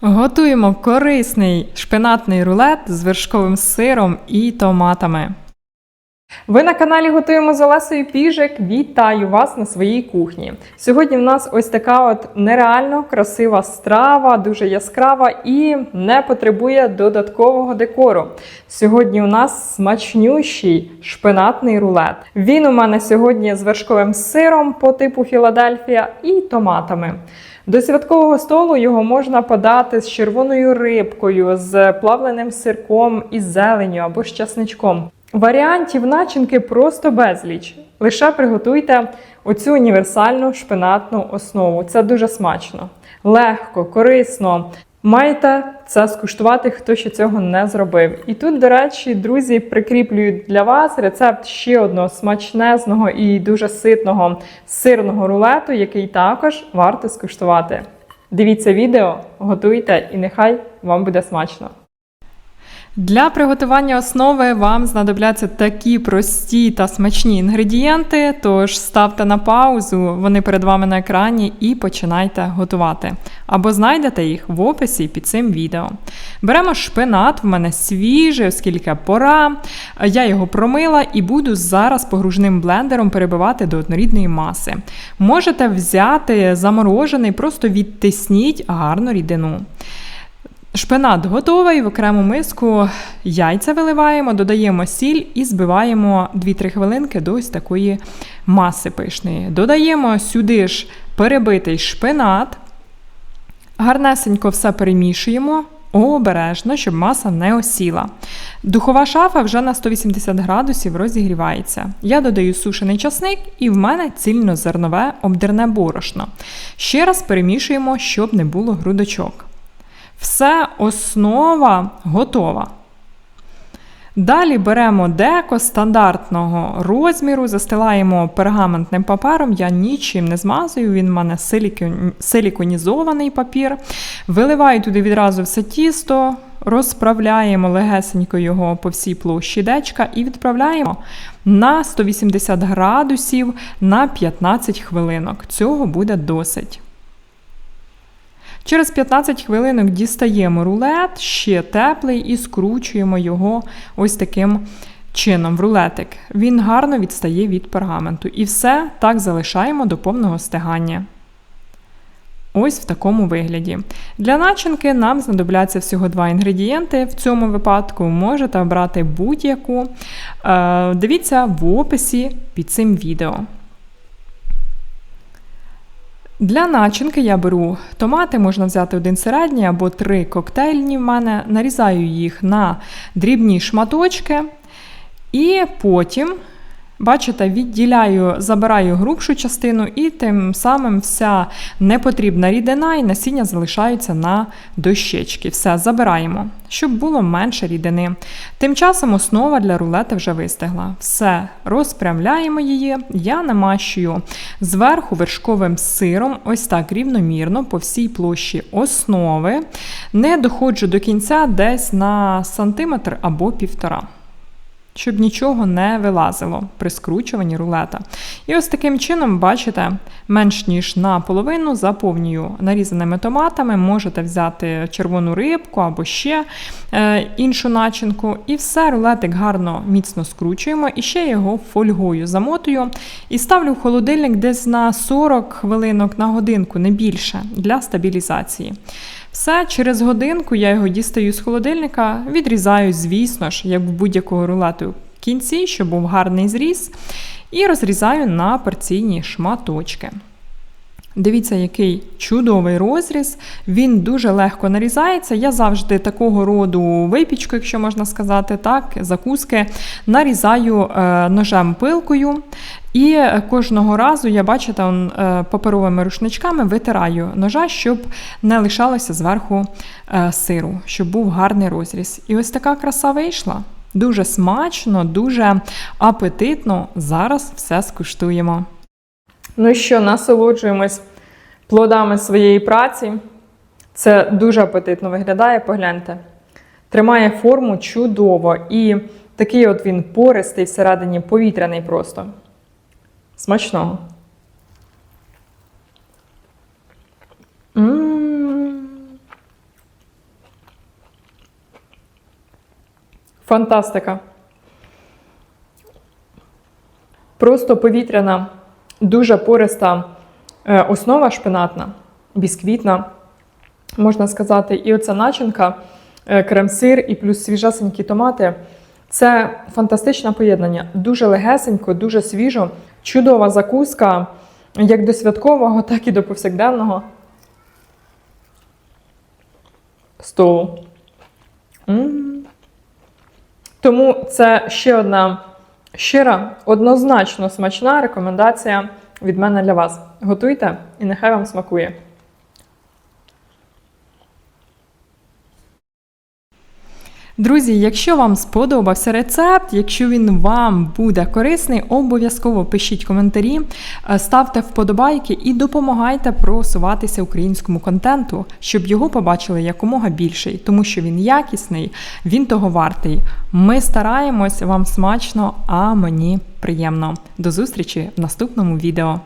Готуємо корисний шпинатний рулет з вершковим сиром і томатами. Ви на каналі Готуємо з Олесою Піжик. Вітаю вас на своїй кухні. Сьогодні в нас ось така от нереально красива страва, дуже яскрава і не потребує додаткового декору. Сьогодні у нас смачнющий шпинатний рулет. Він у мене сьогодні з вершковим сиром по типу Філадельфія і томатами. До святкового столу його можна подати з червоною рибкою, з плавленим сирком із зеленю або з часничком. Варіантів начинки просто безліч. Лише приготуйте оцю універсальну шпинатну основу. Це дуже смачно, легко, корисно. Маєте це скуштувати, хто ще цього не зробив. І тут, до речі, друзі, прикріплюють для вас рецепт ще одного смачнезного і дуже ситного сирного рулету, який також варто скуштувати. Дивіться відео, готуйте і нехай вам буде смачно. Для приготування основи вам знадобляться такі прості та смачні інгредієнти, тож ставте на паузу, вони перед вами на екрані, і починайте готувати. Або знайдете їх в описі під цим відео. Беремо шпинат, в мене свіжий, оскільки пора. Я його промила і буду зараз погружним блендером перебивати до однорідної маси. Можете взяти заморожений, просто відтисніть гарну рідину. Шпинат готовий, в окрему миску яйця виливаємо, додаємо сіль і збиваємо 2-3 хвилинки до ось такої маси пишної. Додаємо сюди ж перебитий шпинат, гарнесенько все перемішуємо. Обережно, щоб маса не осіла. Духова шафа вже на 180 градусів розігрівається. Я додаю сушений часник і в мене цільнозернове обдерне борошно. Ще раз перемішуємо, щоб не було грудочок. Все основа готова. Далі беремо деко стандартного розміру, застилаємо пергаментним папером, я нічим не змазую, він в мене силіконізований папір. Виливаю туди відразу все тісто, розправляємо легесенько його по всій площі дечка і відправляємо на 180 градусів на 15 хвилинок. Цього буде досить. Через 15 хвилинок дістаємо рулет, ще теплий, і скручуємо його ось таким чином в рулетик. Він гарно відстає від пергаменту. І все так залишаємо до повного стигання. Ось в такому вигляді. Для начинки нам знадобляться всього два інгредієнти. В цьому випадку можете обрати будь-яку. Е, дивіться в описі під цим відео. Для начинки я беру томати, можна взяти один середній або три коктейльні в мене, нарізаю їх на дрібні шматочки, і потім Бачите, відділяю, забираю грубшу частину, і тим самим вся непотрібна рідина і насіння залишаються на дощечки. Все, забираємо, щоб було менше рідини. Тим часом основа для рулети вже вистигла. Все, розпрямляємо її. Я намащую зверху вершковим сиром, ось так рівномірно по всій площі основи. Не доходжу до кінця десь на сантиметр або півтора щоб нічого не вилазило при скручуванні рулета. І ось таким чином, бачите, менш ніж наполовину заповнюю нарізаними томатами, можете взяти червону рибку або ще е, іншу начинку. І все, рулетик гарно міцно скручуємо, і ще його фольгою замотую. І ставлю в холодильник десь на 40 хвилинок на годинку, не більше, для стабілізації. Все, через годинку я його дістаю з холодильника, відрізаю, звісно ж, як в будь-якого рулету в кінці, щоб був гарний зріз, і розрізаю на порційні шматочки. Дивіться, який чудовий розріз, він дуже легко нарізається. Я завжди такого роду випічку, якщо можна сказати, так, закуски нарізаю е, ножем пилкою. І кожного разу я, бачите, он, е, паперовими рушничками витираю ножа, щоб не лишалося зверху е, сиру, щоб був гарний розріз. І ось така краса вийшла. Дуже смачно, дуже апетитно. Зараз все скуштуємо. Ну що, насолоджуємось плодами своєї праці. Це дуже апетитно виглядає, погляньте. Тримає форму чудово. І такий от він пористий всередині повітряний просто. Смачного. М -м -м. Фантастика. Просто повітряна дуже пориста е, основа шпинатна, бісквітна, можна сказати. І оця начинка, е, крем-сир і плюс свіжесенькі томати. Це фантастичне поєднання. Дуже легесенько, дуже свіжо, чудова закуска, як до святкового, так і до повсякденного столу. М. Тому це ще одна щира, однозначно смачна рекомендація від мене для вас. Готуйте і нехай вам смакує. Друзі, якщо вам сподобався рецепт, якщо він вам буде корисний, обов'язково пишіть коментарі, е, ставте вподобайки і допомагайте просуватися українському контенту, щоб його побачили якомога більше, тому що він якісний, він того вартий. Ми стараємось, вам смачно, а мені приємно. До зустрічі в наступному відео.